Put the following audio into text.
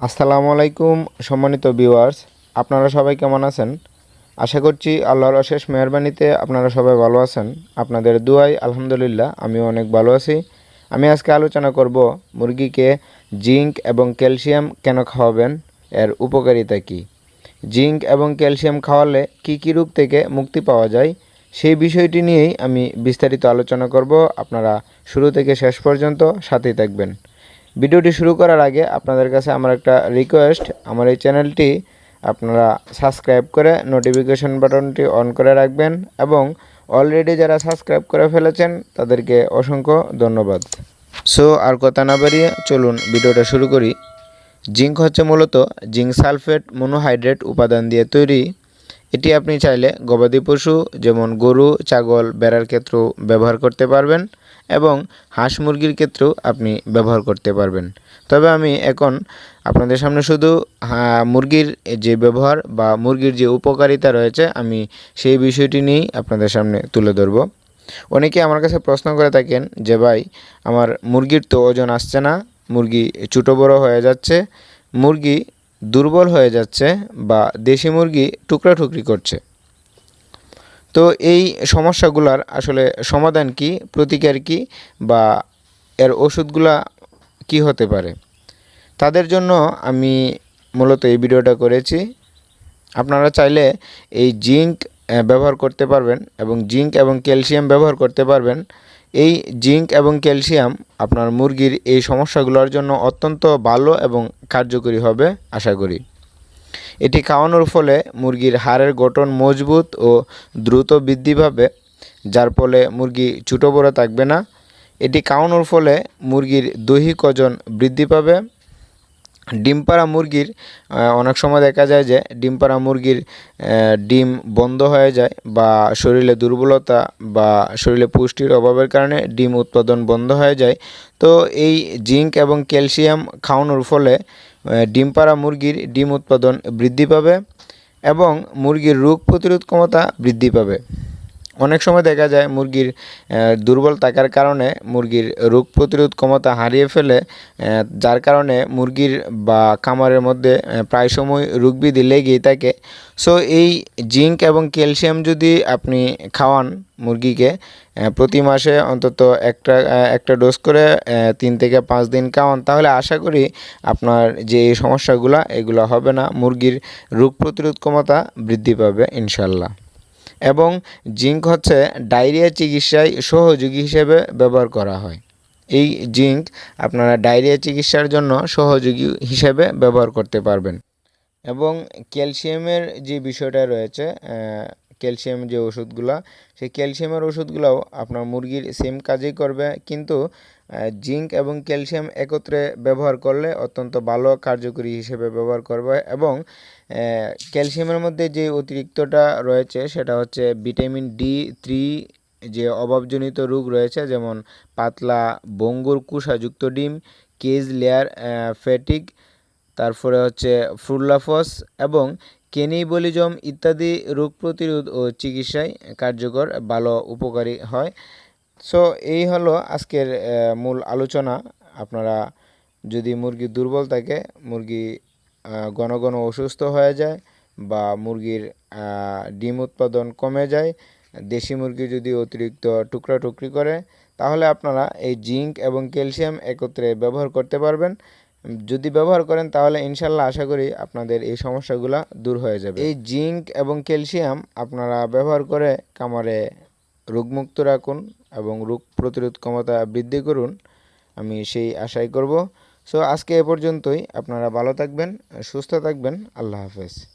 আসসালামু আলাইকুম, সম্মানিত ভিউয়ার্স আপনারা সবাই কেমন আছেন? আশা করছি আল্লাহর অশেষ মেহরবানিতে আপনারা সবাই ভালো আছেন। আপনাদের দুয়াই আলহামদুলিল্লাহ আমিও অনেক ভালো আছি। আমি আজকে আলোচনা করব মুরগিকে জিঙ্ক এবং ক্যালসিয়াম কেন খাওয়াবেন, এর উপকারিতা কী? জিঙ্ক এবং ক্যালসিয়াম খাওয়ালে কি কি রোগ থেকে মুক্তি পাওয়া যায়, সেই বিষয়টি নিয়েই আমি বিস্তারিত আলোচনা করব। আপনারা শুরু থেকে শেষ পর্যন্ত সাথেই থাকবেন। ভিডিওটি শুরু করার আগে আপনাদের কাছে আমার একটা রিকোয়েস্ট আমার এই চ্যানেলটি আপনারা সাবস্ক্রাইব করে নোটিফিকেশন বাটনটি অন করে রাখবেন এবং অলরেডি যারা সাবস্ক্রাইব করে ফেলেছেন, তাদেরকে অসংখ্য ধন্যবাদ। সো আর কথা না বাড়িয়ে চলুন ভিডিওটা শুরু করি। জিঙ্ক হচ্ছে মূলত জিঙ্ক সালফেট মনোহাইড্রেট উপাদান দিয়ে তৈরি। এটি আপনি চাইলে গবাদি পশু, যেমন গরু, ছাগল, বেড়ার ক্ষেত্রেও ব্যবহার করতে পারবেন। এবং হাঁস মুরগির ক্ষেত্রেও আপনি ব্যবহার করতে পারবেন। তবে আমি এখন আপনাদের সামনে শুধু মুরগির যে ব্যবহার বা মুরগির যে উপকারিতা রয়েছে, আমি সেই বিষয়টি নিয়েই আপনাদের সামনে তুলে ধরব। অনেকে আমার কাছে প্রশ্ন করে থাকেন যে, ভাই, আমার মুরগির তো ওজন আসছে না, মুরগি ছোটো বড় হয়ে যাচ্ছে, মুরগি দুর্বল হয়ে যাচ্ছে বা দেশি মুরগি টুকরা টুকরি করছে। তো এই সমস্যাগুলোর আসলে সমাধান কি, প্রতিকার কি বা এর ওষুধগুলা কি হতে পারে? তাদের জন্য আমি মূলত এই ভিডিওটা করেছি। আপনারা চাইলে এই জিঙ্ক ব্যবহার করতে পারবেন এবং জিঙ্ক এবং ক্যালসিয়াম ব্যবহার করতে পারবেন। এই জিঙ্ক এবং ক্যালসিয়াম আপনার মুরগির এই সমস্যাগুলোর জন্য অত্যন্ত ভালো এবং কার্যকরী হবে, আশা করি। এটি খাওয়ানোর ফলে মুরগির হাড়ের গঠন মজবুত ও দ্রুত বৃদ্ধি পাবে, যার ফলে মুরগি ছোটো বড় থাকবে না। এটি খাওয়ানোর ফলে মুরগির দৈহিক ওজন বৃদ্ধি পাবে। ডিম পাড়া মুরগির অনেক সময় দেখা যায় যে ডিম পাড়া মুরগির ডিম বন্ধ হয়ে যায় বা শরীরে দুর্বলতা বা শরীরে পুষ্টির অভাবের কারণে ডিম উৎপাদন বন্ধ হয়ে যায়। তো এই জিঙ্ক এবং ক্যালসিয়াম খাওয়ানোর ফলে ডিম পাড়া মুরগির ডিম উৎপাদন বৃদ্ধি পাবে এবং মুরগির রোগ প্রতিরোধ ক্ষমতা বৃদ্ধি পাবে। অনেক সময় দেখা যায় মুরগির দুর্বল থাকার কারণে মুরগির রোগ প্রতিরোধ ক্ষমতা হারিয়ে ফেলে যার কারণে মুরগির বা খামারের মধ্যে প্রায় সময় রোগবিধি লেগেই থাকে। সো এই জিঙ্ক এবং ক্যালসিয়াম যদি আপনি খাওয়ান মুরগিকে প্রতি মাসে অন্তত একটা একটা ডোজ করে তিন থেকে পাঁচ দিন খাওয়ান, তাহলে আশা করি আপনার যে সমস্যাগুলো, এগুলো হবে না। মুরগির রোগ প্রতিরোধ ক্ষমতা বৃদ্ধি পাবে ইনশাল্লাহ এবং জিঙ্ক হচ্ছে ডায়রিয়া চিকিৎসায় সহযোগী হিসেবে ব্যবহার করা হয়। এই জিঙ্ক আপনারা ডায়রিয়া চিকিৎসার জন্য সহযোগী হিসেবে ব্যবহার করতে পারবেন। এবং ক্যালসিয়ামের যে বিষয়টা রয়েছে ক্যালসিয়াম যে ওষুধগুলো, সেই ক্যালসিয়ামের ওষুধগুলোও আপনার মুরগির সেম কাজেই করবে, কিন্তু জিঙ্ক এবং ক্যালসিয়াম একত্রে ব্যবহার করলে অত্যন্ত ভালো কার্যকরী হিসেবে ব্যবহার করবে এবং ক্যালসিয়ামের মধ্যে যে অতিরিক্তটা রয়েছে সেটা হচ্ছে ভিটামিন ডি থ্রি যে অভাবজনিত রোগ রয়েছে, যেমন পাতলা বঙ্গুর কুষাযুক্ত ডিম, কেজ লেয়ার ফ্যাটিক তারপরে হচ্ছে ফ্রুল্লাফস এবং কেনিবলিজম ইত্যাদি রোগ প্রতিরোধ ও চিকিৎসায় কার্যকর, ভালো, উপকারী হয়। সো এই হলো আজকের মূল আলোচনা। আপনারা যদি মুরগি দুর্বল থাকে, মুরগি ঘন ঘন অসুস্থ হয়ে যায় বা মুরগির ডিম উৎপাদন কমে যায়, দেশি মুরগি যদি অতিরিক্ত টুকরা টুকরি করে, তাহলে আপনারা এই জিঙ্ক এবং ক্যালসিয়াম একত্রে ব্যবহার করতে পারবেন। যদি ব্যবহার করেন, তাহলে ইনশাল্লাহ আশা করি আপনাদের এই সমস্যাগুলো দূর হয়ে যাবে। এই জিঙ্ক এবং ক্যালসিয়াম আপনারা ব্যবহার করে কামারে রোগমুক্ত রাখুন। এবং রোগ প্রতিরোধ ক্ষমতা বৃদ্ধি করুন, আমি সেই আশাই করব। সো আজকে এ পর্যন্তই। আপনারা ভালো থাকবেন, সুস্থ থাকবেন। আল্লাহ হাফেজ।